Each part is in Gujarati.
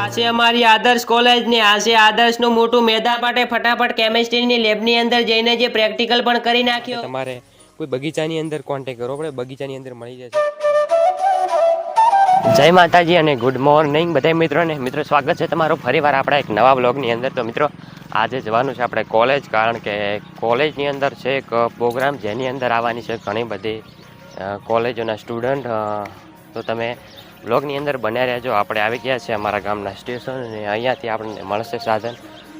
આ છે અમારી આદર્શ કોલેજ ને આ છે આદર્શનું મોટું મેદાન માટે ફટાફટ કેમેસ્ટ્રીની લેબની અંદર જઈને જે પ્રેક્ટિકલ પણ કરી નાખ્યો. તમારે કોઈ બગીચાની અંદર કોન્ટેક કરવો પડે? બગીચાની અંદર મળી જશે જય માતાજી અને ગુડ મોર્નિંગ બધા મિત્રોને. મિત્રો સ્વાગત છે તમારું ફરીવાર આપણા એક નવા બ્લોગની અંદર. તો મિત્રો આજે જવાનું છે આપણે કોલેજ કારણ કે કોલેજની અંદર છે એક પ્રોગ્રામ જેની અંદર આવવાની છે ઘણી બધી કોલેજોના સ્ટુડન્ટ તો તમે બ્લોગની અંદર બન્યા રહેજો. આપણે આવી ગયા છે અમારા ગામના સ્ટેશન અને અહીંયાથી આપણને મળશે સાધન.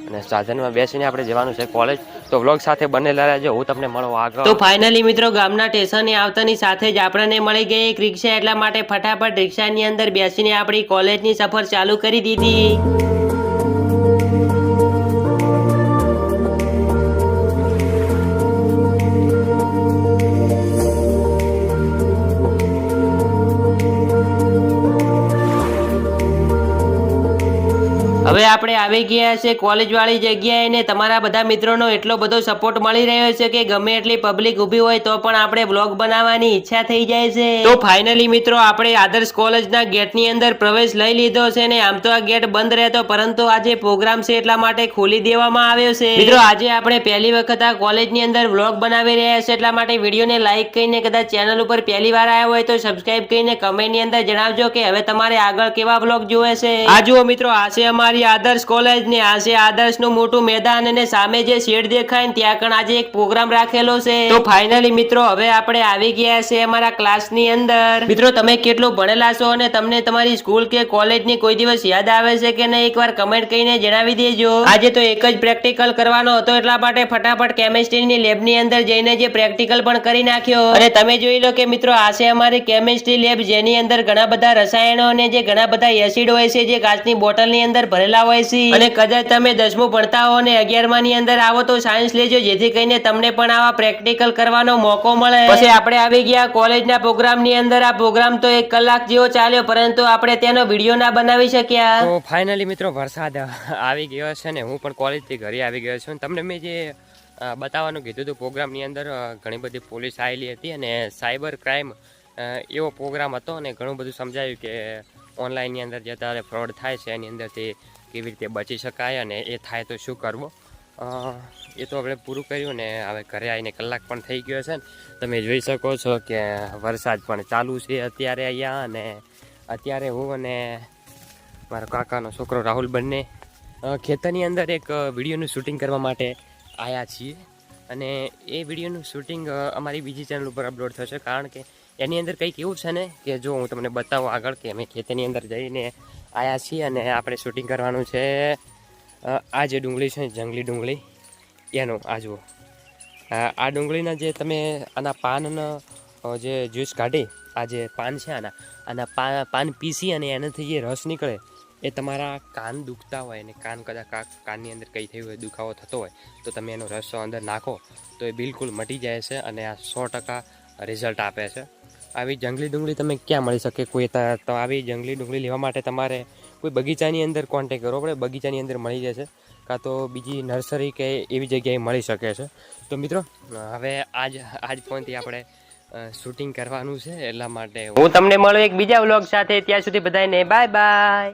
અને સાધનમાં બેસીને આપણે જવાનું છે કોલેજ તો વ્લોગ સાથે બનેલા રહેજો. હું તમને મળું આગળ તો ફાઇનલી મિત્રો ગામના સ્ટેશને આવતાની સાથે જ આપણને મળી ગઈ એક રિક્ષા. એટલા માટે ફટાફટ રિક્ષાની અંદર બેસીને આપણી કોલેજની સફર ચાલુ કરી દીધી. હવે આપણે આવી ગયા છે કોલેજવાળી જગ્યાએ ને તમારા બધા મિત્રોનો એટલો બધો સપોર્ટ મળી રહ્યો છે કે ગમે એટલી પબ્લિક ઊભી હોય તો પણ આપણે બ્લોગ બનાવવાની ઈચ્છા થઈ જાય છે. તો ફાઇનલી મિત્રો, આપણે આદર્શ કોલેજના ગેટની અંદર પ્રવેશ લઈ લીધો છે ને આમ તો આ ગેટ બંધ રહેતો, પરંતુ આજે પ્રોગ્રામ છે એટલા માટે ખોલી દેવામાં આવ્યો છે. મિત્રો, આજે આપણે પહેલી વખત આ કોલેજની અંદર બ્લોગ બનાવી રહ્યા છે એટલા માટે વિડીયોને લાઈક કરીને કદાચ ચેનલ ઉપર પહેલી વાર આવ્યા હોય તો સબસ્ક્રાઇબ કરીને કમેન્ટની અંદર જણાવજો કે હવે તમારે આગળ કેવા બ્લોગ જોવે છે. આ જુઓ મિત્રો, આ છે અમારી આદર્શ કોલેજ ને આ આદર્શનું મોટું મેદાન અને સામે જે શેડ દેખાય ને ત્યાં કણ આજે એક પ્રોગ્રામ રાખેલો છે. તો ફાઇનલી મિત્રો, હવે આપણે આવી ગયા છે અમારા ક્લાસની અંદર. મિત્રો, તમે કેટલું ભણેલા છો અને તમને તમારી સ્કૂલ કે કોલેજની કોઈ દિવસ યાદ આવે છે કે નહીં? એકવાર કમેન્ટ કરીને જણાવી દેજો. આજે તો એક જ પ્રેક્ટિકલ કરવાનો હતો, એટલા માટે ફટાફટ કેમેસ્ટ્રીની લેબની અંદર જઈને જે પ્રેક્ટિકલ પણ કરી નાખ્યો. અને તમે જોઈ લો કે મિત્રો, આ છે અમારી કેમેસ્ટ્રી લેબ જેની અંદર ઘણા બધા રસાયણો અને જે ઘણા બધા એસિડ હોય છે, જે કાચની બોટલની અંદર ભરેલા હોય છે. અને કદાચ તમે દસમું ભણતા હો ને અગિયારમાં ની અંદર આવો તો સાયન્સ લેજો જેથી કરીને તમને પણ આવા પ્રેક્ટિકલ કરવાનો મોકો મળે. પછી આપણે આવી ગયા કોલેજના પ્રોગ્રામની અંદર. આ પ્રોગ્રામ તો એક કલાક જેવો ચાલ્યો પરંતુ આપણે તેનો વીડિયો ના બનાવી શક્યા. તો ફાઇનલી મિત્રો વરસાદ આવી ગયો છે ને હું પણ કોલેજથી ઘરે આવી ગયો છું. તમને મેં જે બતાવવાનું કીધું હતું પ્રોગ્રામની અંદર ઘણી બધી પોલીસ આવેલી હતી અને સાયબર ક્રાઇમ એવો પ્રોગ્રામ હતો અને ઘણું બધું સમજાયું કે ઓનલાઈનની અંદર જે અત્યારે ફ્રોડ થાય છે, એની અંદરથી કેવી રીતે બચી શકાય અને એ થાય તો શું કરવું? એ તો આપણે પૂરું કર્યું ને હવે ઘરે આવીને કલાક પણ થઈ ગયો છે ને. તમે જોઈ શકો છો કે વરસાદ પણ ચાલુ છે અત્યારે અહીંયા અને અત્યારે હું અને મારો કાકાનો છોકરો રાહુલ બંને ખેતરની અંદર એક વિડીયોનું શૂટિંગ કરવા માટે આવ્યા છીએ. અને એ વિડીયોનું શૂટિંગ અમારી બીજી ચેનલ ઉપર અપલોડ થશે કારણ કે એની અંદર કંઈક એવું છે ને કે જો હું તમને બતાવું આગળ કે અમે ખેતરની અંદર જઈને આવ્યા છીએ અને આપણે શૂટિંગ કરવાનું છે આ જે ડુંગળી છે જંગલી ડુંગળી, એનું, આ જુઓ. આ ડુંગળીના જે તમે આના પાનનો જે જ્યુસ કાઢી, આ જે પાન છે આના આના પાન પાન પીસી અને એનાથી જે રસ નીકળે, એ તમારા કાન દુખતા હોય અને કાન કદાચ કાનની અંદર કંઈ થયું હોય, દુખાવો થતો હોય, તો તમે એનો રસ અંદર નાખો, તો એ બિલકુલ મટી જાય છે અને આ સો ટકા રિઝલ્ટ આપે છે. આવી જંગલી ડુંગળી તમે ક્યાં મળી શકે? કોઈ ત- આવી જંગલી ડુંગળી લેવા માટે તમારે કોઈ બગીચાની અંદર કોન્ટેક કરવો પડે? બગીચાની અંદર મળી જશે. કાં તો બીજી નર્સરી કે એવી જગ્યાએ મળી શકે છે. તો મિત્રો, હવે આજ આજ ફોનથી આપણે શૂટિંગ કરવાનું છે એટલા માટે હું તમને મળું એક બીજા વ્લોગ સાથે. ત્યાં સુધી બધાને બાય બાય